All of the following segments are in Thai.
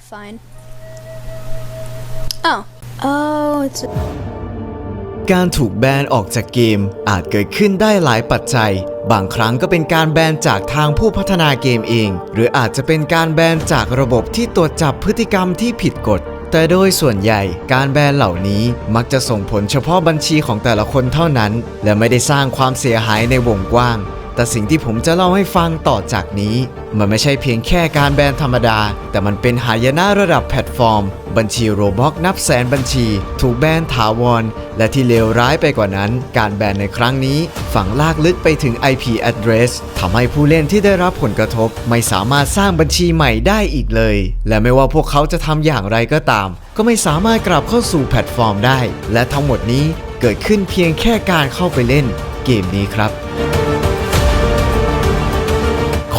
fine. Oh. Oh, it's. การถูกแบนออกจากเกมอาจเกิดขึ้นได้หลายปัจจัย บางครั้งก็เป็นการแบนจากทางผู้พัฒนาเกมเอง หรืออาจจะเป็นการแบนจากระบบที่ตรวจจับพฤติกรรมที่ผิดกฎ แต่โดยส่วนใหญ่การแบนเหล่านี้มักจะส่งผลเฉพาะบัญชีของแต่ละคนเท่านั้น และไม่ได้สร้างความเสียหายในวงกว้าง แต่สิ่งที่ผมจะเล่าให้ฟังต่อจากนี้ มันไม่ใช่เพียงแค่การแบนธรรมดา แต่มันเป็นหายนะระดับแพลตฟอร์ม บัญชีโรบ็อกนับแสนบัญชี ถูกแบนถาวร และที่เลวร้ายไปกว่านั้น การแบนในครั้งนี้ ฝังลากลึกไปถึง IP address ทำให้ผู้เล่นที่ได้รับผลกระทบ ไม่สามารถสร้างบัญชีใหม่ได้อีกเลย และไม่ว่าพวกเขาจะทำอย่างไรก็ตาม ก็ไม่สามารถกลับเข้าสู่แพลตฟอร์มได้ และทั้งหมดนี้เกิดขึ้นเพียงแค่การเข้าไปเล่นเกมนี้ครับ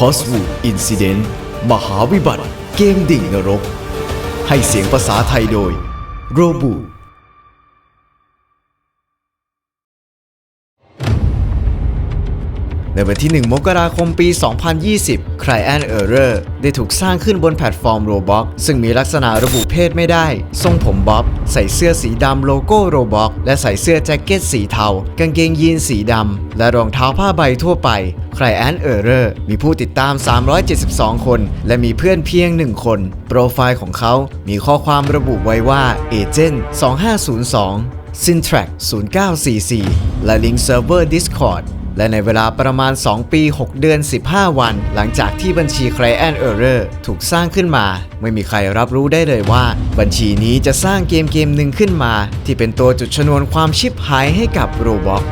คอสวูดอินซิเดนต์มหาวิบัติ เกมดิ่งนรก ให้เสียงภาษาไทยโดย โรบู วันที่ 1 มกราคมปี 2020 Cryan Error ได้ถูกสร้างขึ้นบนแพลตฟอร์ม Roblox ซึ่งมีลักษณะระบุเพศไม่ได้ ทรงผมบ๊อบ ใส่เสื้อสีดำโลโก้ Roblox และใส่เสื้อแจ็คเก็ตสีเทา กางเกงยีนสีดำ และรองเท้าผ้าใบทั่วไป Cryan Error มีผู้ติดตาม 372 คน และมีเพื่อนเพียง 1 คน โปรไฟล์ของเขา มีข้อความระบุไว้ว่า Agent 2502 Syntrack 0944 และลิงก์เซิร์ฟเวอร์ Discord และในเวลาประมาณ 2 ปี 6 เดือน 15 วัน หลังจากที่บัญชี Client Error ถูกสร้างขึ้นมา ไม่มีใครรับรู้ได้เลยว่า บัญชีนี้จะสร้างเกมเกมหนึ่งขึ้นมา ที่เป็นตัวจุดชนวนความชิบหายให้กับ Roblox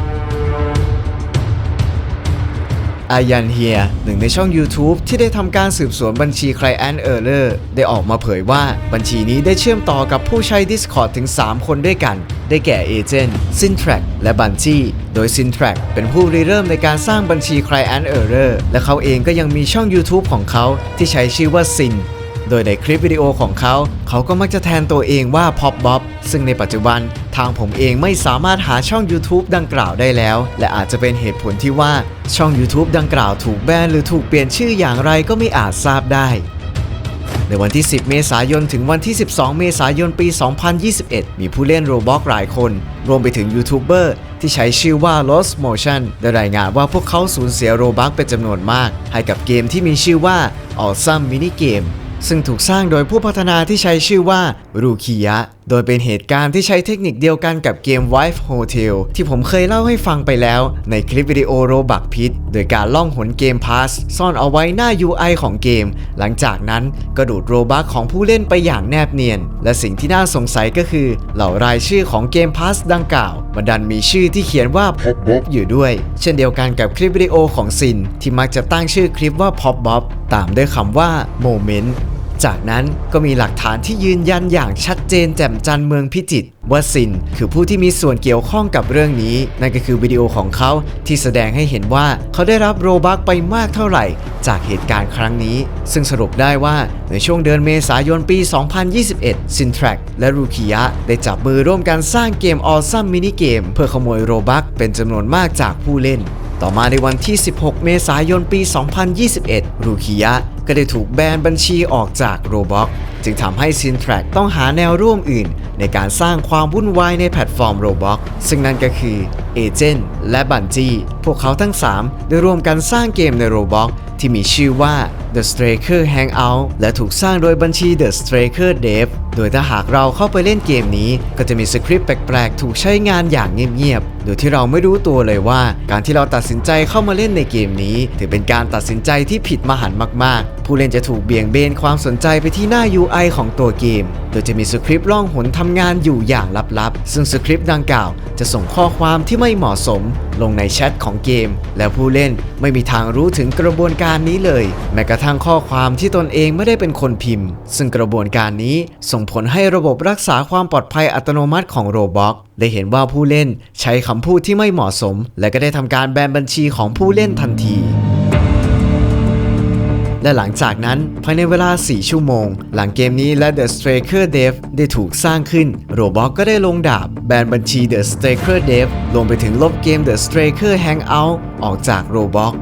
อายันเฮียหนึ่งในช่อง YouTube ที่ได้ทำการสืบสวนบัญชี Client Error ได้ออกมาเผยว่าบัญชีนี้ได้เชื่อมต่อกับผู้ใช้ Discord ถึง 3 คนด้วยกัน ได้แก่ Agent, Syntrack และบัญชีโดยซินทรักเป็นผู้ริเริ่มในการสร้างบัญชี Client Error และเขาเองก็ยังมีช่อง YouTube ของเขาที่ใช้ชื่อว่าซิน โดยในคลิปวิดีโอของเขา เขาก็มักจะแทนตัวเองว่า Pop Bob ซึ่งในปัจจุบันทางผมเองไม่สามารถหาช่อง YouTube ดังกล่าวได้แล้ว และอาจจะเป็นเหตุผลที่ว่าช่อง YouTube ดังกล่าวถูกแบนหรือถูกเปลี่ยนชื่ออย่างไรก็ไม่อาจทราบได้ในวันที่ 10 เมษายน ถึงวันที่ 12 เมษายน ปี 2021 มีผู้เล่นโรบ็อกหลายคน รวมไปถึงยูทูบเบอร์ที่ใช้ชื่อว่า Lost Motion ได้รายงานว่าพวกเขาสูญเสียโรบักเป็นจำนวนมาก ให้กับเกมที่มีชื่อว่า Awesome Mini Game ซึ่งถูกสร้างโดยผู้พัฒนาที่ใช้ชื่อว่ารูคิยะ โดยเป็นเหตุการณ์ที่ใช้เทคนิคเดียวกันกับเกม Wife Hotel ที่ผมเคยเล่าให้ฟังไปแล้วในคลิปวิดีโอโรบักพิษโดยการล่องหนเกมพาสซ่อนเอาไว้หน้า UI ของเกม หลังจากนั้นก็ดูดโรบักของผู้เล่นไปอย่างแนบเนียน และสิ่งที่น่าสงสัยก็คือ เหล่ารายชื่อของเกมพาสดังกล่าวมันดันมีชื่อที่เขียนว่า Pop Bob อยู่ด้วย เช่นเดียวกันกับคลิปวิดีโอของซิน ที่มักจะตั้งชื่อคลิปว่า Pop Bob ตามด้วยคำว่า Moment จากนั้นก็มีหลักฐานที่ยืนยันอย่างชัดเจนแจ่มจันเมืองพิจิตรว่าซินคือผู้ที่มีส่วนเกี่ยวข้องกับเรื่องนี้ นั่นก็คือวิดีโอของเขาที่แสดงให้เห็นว่าเขาได้รับโรบักไปมากเท่าไหร่ จากเหตุการณ์ครั้งนี้ ซึ่งสรุปได้ว่าในช่วงเดือนเมษายนปี 2021 ซินทรักและรูคิยะได้จับมือร่วมกันสร้างเกมออซัมมินิเกมเพื่อขโมยโรบักเป็นจำนวนมากจากผู้เล่น ต่อมาในวันที่ 16 เมษายนปี 2021 รูคิยะก็ได้ถูกแบนบัญชีออกจากโรบ็อกจึงทำให้ s y n t r a c ต้องหาแนวร่วมอื่น ในการสร้างความวุ่นวายในแพลตฟอร์ม Roblox ซึ่งนั่นก็คือ Agent และ Bungie พวกเขาทั้ง 3 ได้ร่วมกันสร้างเกมใน Roblox ที่มีชื่อว่า The Straker Hangout และถูกสร้างโดยบัญชี The Straker Dev โดยถ้าหากเราเข้าไปเล่นเกมนี้ ก็จะมีสคริปต์แปลกๆ ถูกใช้งานอย่างเงียบๆ โดยที่เราไม่รู้ตัวเลยว่า การที่เราตัดสินใจเข้ามาเล่นในเกมนี้ ถือเป็นการตัดสินใจที่ผิดมหันต์มากๆ ผู้เล่นจะถูกเบี่ยงเบนความสนใจไปที่หน้า UI ของตัวเกม โดยจะมีสคริปต์ล่องหนทำงานอยู่อย่างลับๆ ซึ่งสคริปต์ดังกล่าว จะส่งข้อความที่ไม่ไม่เหมาะสม ลงในแชทของเกม และผู้เล่นไม่มีทางรู้ถึงกระบวนการนี้เลย แม้กระทั่งข้อความที่ตนเองไม่ได้เป็นคนพิมพ์ ซึ่งกระบวนการนี้ส่งผลให้ระบบรักษาความปลอดภัยอัตโนมัติของโรบ็อกได้เห็นว่าผู้เล่นใช้คำพูดที่ไม่เหมาะสม และก็ได้ทำการแบนบัญชีของผู้เล่นทันที และหลังจากนั้นภายในเวลา 4 ชั่วโมง หลังเกมนี้และ The Straker Dev ได้ถูกสร้างขึ้น Roblox ก็ได้ลงดาบ แบนบัญชี The Straker Dev รวมไปถึงลบเกม The Straker Hangout ออกจาก Roblox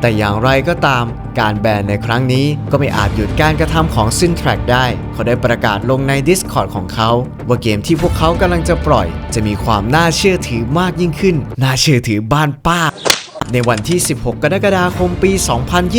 แต่อย่างไรก็ตามการแบนในครั้งนี้ก็ไม่อาจหยุดการกระทำของ Syntrack ได้ เขาได้ประกาศลงใน Discord ของเขา ว่าเกมที่พวกเขากำลังจะปล่อย จะมีความน่าเชื่อถือมากยิ่งขึ้น น่าเชื่อถือบ้านป้า ในวันที่ 16 กรกฎาคมปี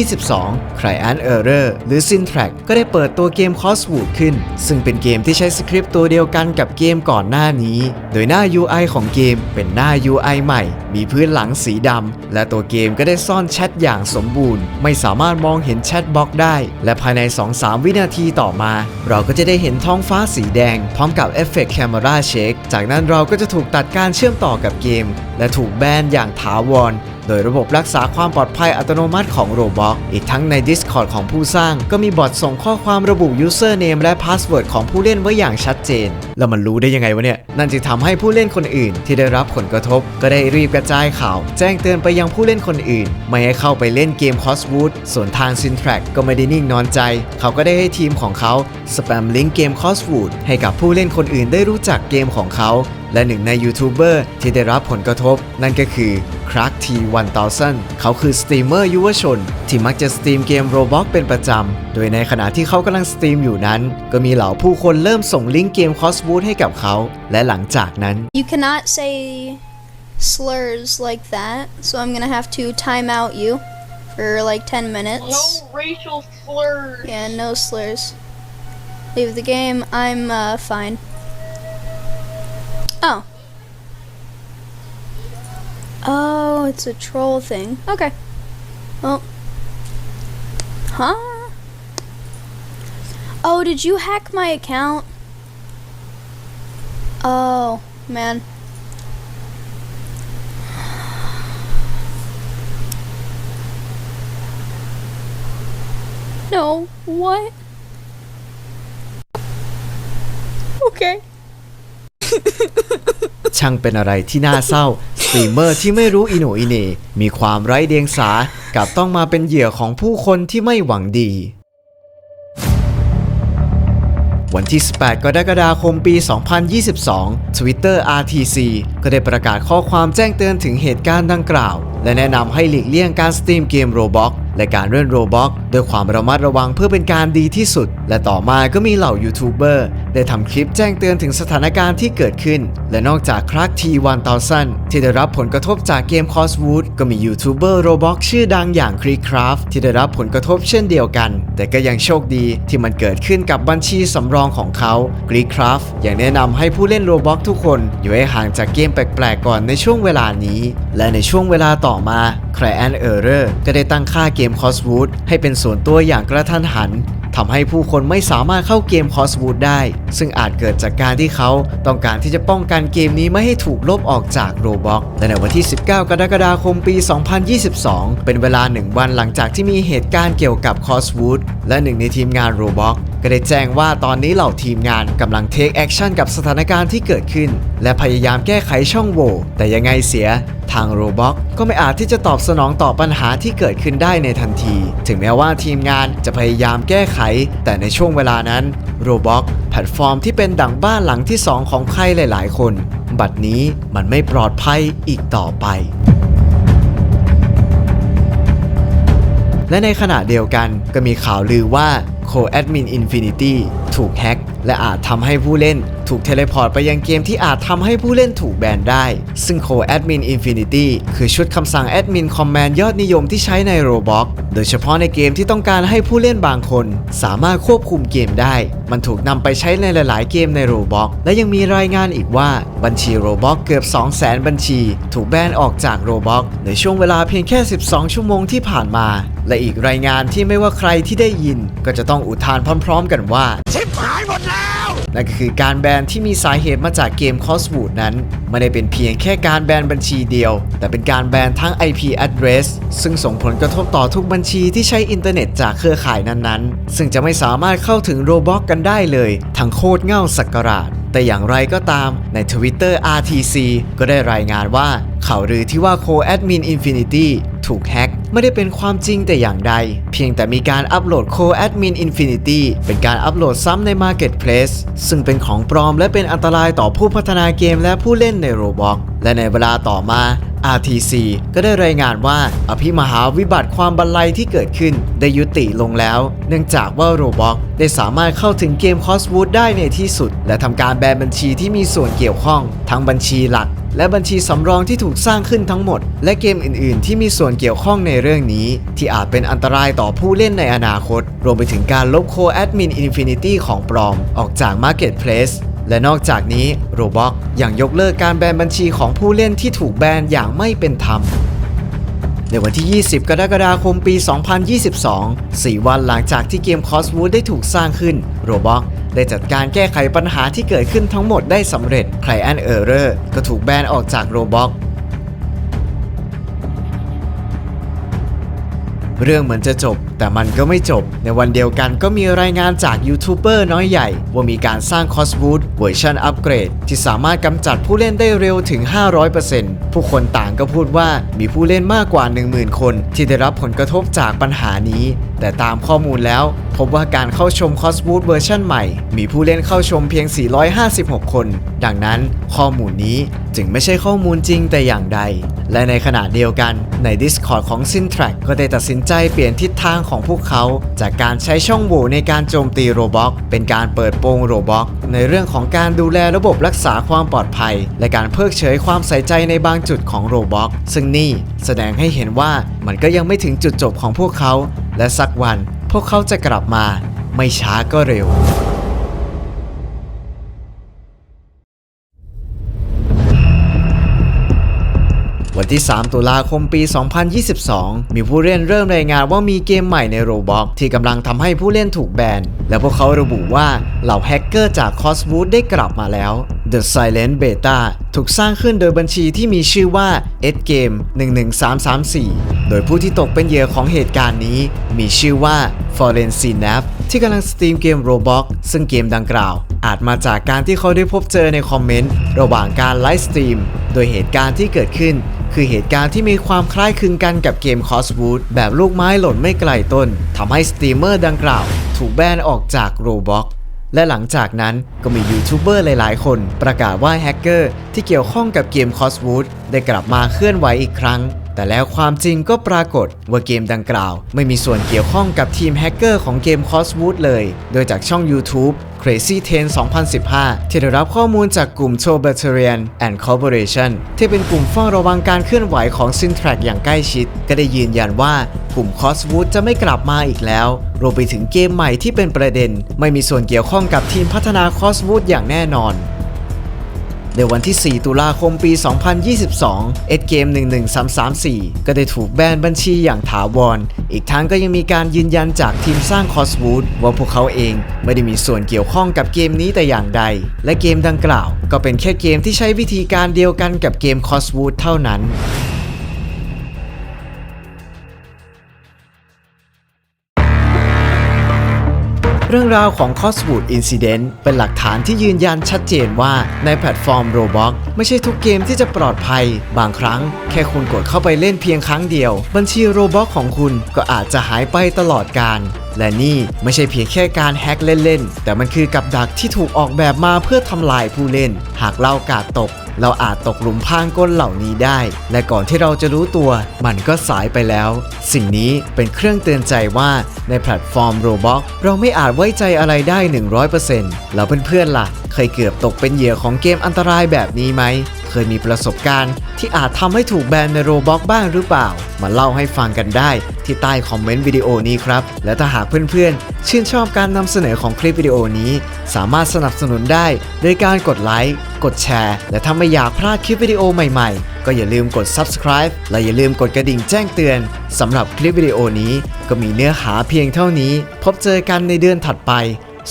2022 Cryant Error หรือ Syntrack ก็ได้เปิดตัวเกม Coswood ขึ้น ซึ่งเป็นเกมที่ใช้สคริปต์ตัวเดียวกันกับเกมก่อนหน้านี้ โดยหน้า UI ของเกมเป็นหน้า UI ใหม่ มีพื้นหลังสีดำ และตัวเกมก็ได้ซ่อนแชทอย่างสมบูรณ์ ไม่สามารถมองเห็นแชทบล็อกได้ และภายใน 2-3 วินาทีต่อมา เราก็จะได้เห็นท้องฟ้าสีแดง พร้อมกับเอฟเฟกต์ Camera Shake จากนั้นเราก็จะถูกตัดการเชื่อมต่อกับเกม และถูกแบนอย่างถาวร โดยระบบรักษาความปลอดภัยอัตโนมัติของ Roblox อีกทั้งใน Discord ของผู้สร้าง ก็มีบอทส่งข้อความระบุ Username และ Password ของผู้เล่นไว้อย่างชัดเจน แล้วมันรู้ได้ยังไงวะเนี่ย นั่นจึงทำให้ผู้เล่นคนอื่น ที่ได้รับผลกระทบ ก็ได้รีบกระจายข่าว แจ้งเตือนไปยังผู้เล่นคนอื่น ไม่ให้เข้าไปเล่นเกม Coswood ส่วนทาง Syntrack ก็ไม่ได้นิ่งนอนใจ เขาก็ได้ให้ทีมของเขาสแปมลิงก์เกม Coswood ให้กับผู้เล่นคนอื่นได้รู้จักเกมของเขา และหนึ่งในยูทูบเบอร์ที่ได้รับผลกระทบ นั่นก็คือครักที1000 เขาคือสตรีมเมอร์ยุวชน ที่มักจะสตรีมเกม Roblox เป็นประจำ โดยในขณะที่เขากำลังสตรีมอยู่นั้น ก็มีเหล่าผู้คนเริ่มส่งลิงก์เกม Coswood ให้กับเขา และหลังจากนั้น You cannot say slurs like that, so I'm gonna have to time out you for like 10 minutes. No racial slurs. Yeah, no slurs. Leave the game. I'm uh, fine. Oh. Oh, it's a troll thing. Okay. Well. Huh? Oh, did you hack my account? Oh, man. No, what? Okay. ช่างเป็นอะไรที่น่าเศร้าสตรีมเมอร์ที่ไม่รู้อิโหนอิเหนมีความไร้เดียงสากับต้องมาเป็นเหยื่อของผู้คนที่ไม่หวังดี วันที่ 18 กรกฎาคมปี 2022 Twitter RTC ก็ได้ประกาศข้อความแจ้งเตือนถึงเหตุการณ์ดังกล่าว และแนะนำให้หลีกเลี่ยงการสตรีมเกม Roblox และการเล่น Roblox ด้วยความระมัดระวังเพื่อเป็นการดีที่สุด และต่อมาก็มีเหล่ายูทูบเบอร์ได้ทำคลิปแจ้งเตือนถึงสถานการณ์ที่เกิดขึ้น และนอกจากครักที1000ที่ได้รับผลกระทบจากเกม Coswood ก็มียูทูบเบอร์ Roblox ชื่อดังอย่าง c r e e c r a f t ที่ได้รับผลกระทบเช่นเดียวกัน แต่ก็ยังโชคดีที่มันเกิดขึ้นกับบัญชีสำรองของเขา g r e e c r a f t ยังแนะนำให้ผู้เล่น Roblox ทุกคน อยู่ให้ห่างจากเกมแปลกๆก่อนในช่วงเวลานี้ และในช่วงเวลาต่อมา c r y a n Error ก็ได้ตั้งค่าเกมมคอสวูดให้เป็นส่วนตัวอย่างกระทันหันทำให้ผู้คนไม่สามารถเข้าเกมคอสวูดได้ ซึ่งอาจเกิดจากการที่เขาต้องการที่จะป้องกันเกมนี้ไม่ให้ถูกลบออกจากโรบ็อกและในวันที่ 19 กรกฎาคมปี 2022 เป็นเวลา 1 วันหลังจากที่มีเหตุการณ์เกี่ยวกับคอสวูดและหนึ่งในทีมงานโรบ็อก็ได้แจ้งว่าตอนนี้เหล่าทีมงานกำลัง take action กับสถานการณ์ที่เกิดขึ้น และพยายามแก้ไขช่องโหว่แต่ยังไงเสียทาง Roblox ก็ไม่อาจที่จะตอบสนองต่อปัญหาที่เกิดขึ้นได้ในทันที ถึงแม้ว่าทีมงานจะพยายามแก้ไข แต่ในช่วงเวลานั้น Roblox แพลตฟอร์มที่เป็นดั่งบ้านหลังที่ 2 ของใครหลาย ๆ คน บัดนี้มันไม่ปลอดภัยอีกต่อไปและในขณะเดียวกันก็มีข่าวลือว่า Co-Admin Infinity ถูกแฮ็กและอาจทำให้ผู้เล่นถูกเทเลพอร์ตไปยังเกมที่อาจทำให้ผู้เล่นถูกแบนได้ ซึ่ง Co-Admin Infinity คือชุดคำสั่ง Admin Command ยอดนิยมที่ใช้ใน Roblox โดยเฉพาะในเกมที่ต้องการให้ผู้เล่นบางคน สามารถควบคุมเกมได้ มันถูกนำไปใช้ในหลาย ๆ เกมใน Roblox และยังมีรายงานอีกว่าบัญชี Roblox เกือบ 200,000 บัญชี ถูกแบนออกจาก Roblox ในช่วงเวลาเพียงแค่ 12 ชั่วโมงที่ผ่านมา และอีกรายงานที่ไม่ว่าใครที่ได้ยินก็จะต้องอุทานพร้อม ๆ กันว่าชิบหายหมดแล้วนั่นก็คือการแบนที่มีสาเหตุมาจากเกม Coswood นั้น ไม่ได้เป็นเพียงแค่การแบนบัญชีเดียว แต่เป็นการแบนทั้ง IP address ซึ่งส่งผลกระทบต่อทุกบัญชีที่ใช้อินเทอร์เน็ตจากเครือข่ายนั้นๆ ซึ่งจะไม่สามารถเข้าถึง Roblox กันได้เลยทั้งโคตรเง่าสักการาดแต่อย่างไรก็ตามใน Twitter RTC ก็ได้รายงานว่า ข่าวลือที่ว่าโคแอดมิน Infinity ถูกแฮ็กไม่ได้เป็นความจริงแต่อย่างใด เพียงแต่มีการอัปโหลดโคแอดมิน Infinity เป็นการอัปโหลดซ้ำใน Marketplace ซึ่งเป็นของปลอมและเป็นอันตรายต่อผู้พัฒนาเกมและผู้เล่นใน Roblox และในเวลาต่อมา RTC ก็ได้รายงานว่าอภิมหาวิบัติความบันไลที่เกิดขึ้น ได้ยุติลงแล้ว เนื่องจากว่า Roblox ได้สามารถเข้าถึงเกม Coswood ได้ในที่สุด และทำการแบนบัญชีที่มีส่วนเกี่ยวข้อง ทั้งบัญชีหลัก และบัญชีสำรองที่ถูกสร้างขึ้นทั้งหมด และเกมอื่น ๆ ที่มีส่วนเกี่ยวข้องในเรื่องนี้ ที่อาจเป็นอันตรายต่อผู้เล่นในอนาคต รวมไปถึงการลบโคแอดมิน Infinity ของปลอม ออกจาก Marketplace และนอกจากนี้ Roblox ยังยกเลิกการแบนบัญชีของผู้เล่นที่ถูกแบนอย่างไม่เป็นธรรมในวันที่ 20 กรกฎาคม ปี 2022 4 วันหลังจากที่เกม Coswood ได้ถูกสร้างขึ้น Roblox ได้จัดการแก้ไขปัญหาที่เกิดขึ้นทั้งหมดได้สำเร็จ Client Error ก็ถูกแบนออกจาก Roblox เรื่องเหมือนจะจบ แต่มันก็ไม่จบ ในวันเดียวกันก็มีรายงานจากยูทูบเบอร์น้อยใหญ่ ว่ามีการสร้าง Coswood เวอร์ชันอัปเกรด ที่สามารถกำจัดผู้เล่นได้เร็วถึง 500%ผู้คนต่างก็พูดว่ามีผู้เล่นมากกว่า 10,000 คน ที่ได้รับผลกระทบจากปัญหานี้ แต่ตามข้อมูลแล้ว พบว่าการเข้าชม Coswood เวอร์ชันใหม่ มีผู้เล่นเข้าชมเพียง 456 คน ดังนั้นข้อมูลนี้จึงไม่ใช่ข้อมูลจริงแต่อย่างใด และในขณะเดียวกันใน Discord ของ Syntrack ก็ได้ตัดสินใจเปลี่ยนทิศทางของพวกเขา จากการใช้ช่องโหว่ในการโจมตี Roblox เป็นการเปิดโปง Roblox ในเรื่องของการดูแลระบบรักษาความปลอดภัย และการเพิกเฉยความใส่ใจในบางจุดของ Roblox ซึ่งนี่แสดงให้เห็นว่ามันก็ยังไม่ถึงจุดจบของพวกเขา และสักวันพวกเขาจะกลับมาไม่ช้าก็เร็ว วันที่ 3 ตุลาคมปี 2022 มีผู้เล่นเริ่มรายงานว่ามีเกมใหม่ใน Roblox ที่กำลังทำให้ผู้เล่นถูกแบน และพวกเขาระบุว่าเหล่าแฮกเกอร์จาก Coswood ได้กลับมาแล้ว The Silent Beta ถูกสร้างขึ้นโดยบัญชีที่มีชื่อว่า Ed Game 11334 โดยผู้ที่ตกเป็นเหยื่อของเหตุการณ์นี้ มีชื่อว่า f o r e n s i n a p ที่กำลังสตรีมเกม Roblox ซึ่งเกมดังกล่าว อาจมาจากการที่เขาได้พบเจอในคอมเมนต์ ระหว่างการไลฟ์สตรีม โดยเหตุการณ์ที่เกิดขึ้น คือเหตุการณ์ที่มีความคล้ายคลึงกันกับเกม Coswood แบบลูกไม้หล่นไม่ไกลต้นทำให้สตรีมเมอร์ดังกล่าว ถูกแบนออกจาก Roblox และหลังจากนั้นก็มียูทูบเบอร์หลาย ๆ คนประกาศว่าแฮกเกอร์ที่เกี่ยวข้องกับเกม Coswood ได้กลับมาเคลื่อนไหวอีกครั้ง แต่แล้วความจริงก็ปรากฏว่าเกมดังกล่าว ไม่มีส่วนเกี่ยวข้องกับทีมแฮกเกอร์ของเกม Coswood เลย โดยจากช่อง YouTube Crazy 10 2015 ที่ได้รับข้อมูลจากกลุ่ม t o b a t a r i a n and Corporation ที่เป็นกลุ่มเฝ้าระวังการเคลื่อนไหวของ s y n t r a c อย่างใกล้ชิด ก็ได้ยืนยันว่ากลุ่ม Coswood จะไม่กลับมาอีกแล้ว รวมไปถึงเกมใหม่ที่เป็นประเด็น ไม่มีส่วนเกี่ยวข้องกับทีมพัฒนา Coswood อย่างแน่นอน ในวันที่ 4 ตุลาคมปี 2022 เอ็ดเกม 11334 ก็ได้ถูกแบนบัญชีอย่างถาวร อีกทั้งก็ยังมีการยืนยันจากทีมสร้างคอสวูดว่าพวกเขาเองไม่ได้มีส่วนเกี่ยวข้องกับเกมนี้แต่อย่างใด และเกมดังกล่าว ก็เป็นแค่เกมที่ใช้วิธีการเดียวกันกับเกมคอสวูดเท่านั้น รื่องราวของ Coswood Incident เป็นหลักฐานที่ยืนยันชัดเจนว่าในแพลตฟอร์ม Roblox ไม่ใช่ทุกเกมที่จะปลอดภัย บางครั้ง แค่คุณกดเข้าไปเล่นเพียงครั้งเดียว บัญชี Roblox ของคุณก็อาจจะหายไปตลอดการและนี่ไม่ใช่เพียงแค่การแฮ็กเล่นๆ แต่มันคือกับดักที่ถูกออกแบบมาเพื่อทำลายผู้เล่น หากเรากาดตก เราอาจตกหลุมพรางก้นเหล่านี้ได้ และก่อนที่เราจะรู้ตัว มันก็สายไปแล้ว สิ่งนี้เป็นเครื่องเตือนใจว่าในแพลตฟอร์ม Roblox เราไม่อาจไว้ใจอะไรได้ 100%แล้วเพื่อนๆล่ะ เคยเกือบตกเป็นเหยื่อของเกมอันตรายแบบนี้ไหม เคยมีประสบการณ์ ที่อาจทำให้ถูกแบนใน Roblox บ้างหรือเปล่า มาเล่าให้ฟังกันได้ที่ใต้คอมเมนต์วิดีโอนี้ครับ และถ้าหากเพื่อนๆ ชื่นชอบการนำเสนอของคลิปวิดีโอนี้ สามารถสนับสนุนได้โดยการกดไลค์กดแชร์ และถ้าไม่อยากพลาดคลิปวิดีโอใหม่ๆ ก็อย่าลืมกด subscribe และอย่าลืมกดกระดิ่งแจ้งเตือนสำหรับคลิปวิดีโอนี้ ก็มีเนื้อหาเพียงเท่านี้ พบเจอกันในเดือนถัดไป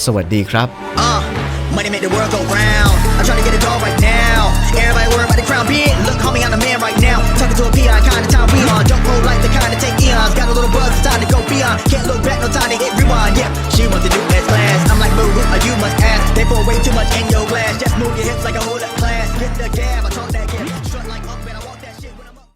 สวัสดีครับ Uh, money make the world go round. I'm trying to get it all. Everybody worried about the crown big. Look, homie, I'm the man right now. Talking to a peon, kind of time we on. Don't roll like the kind of take eons. Got a little buzz, it's time to go beyond. Can't look back, no time to hit rewind. Yeah, she wants to do best class. I'm like, move, you must ask. They pour way too much in your glass. Just move your hips like a whole class. Hit the gab, I talk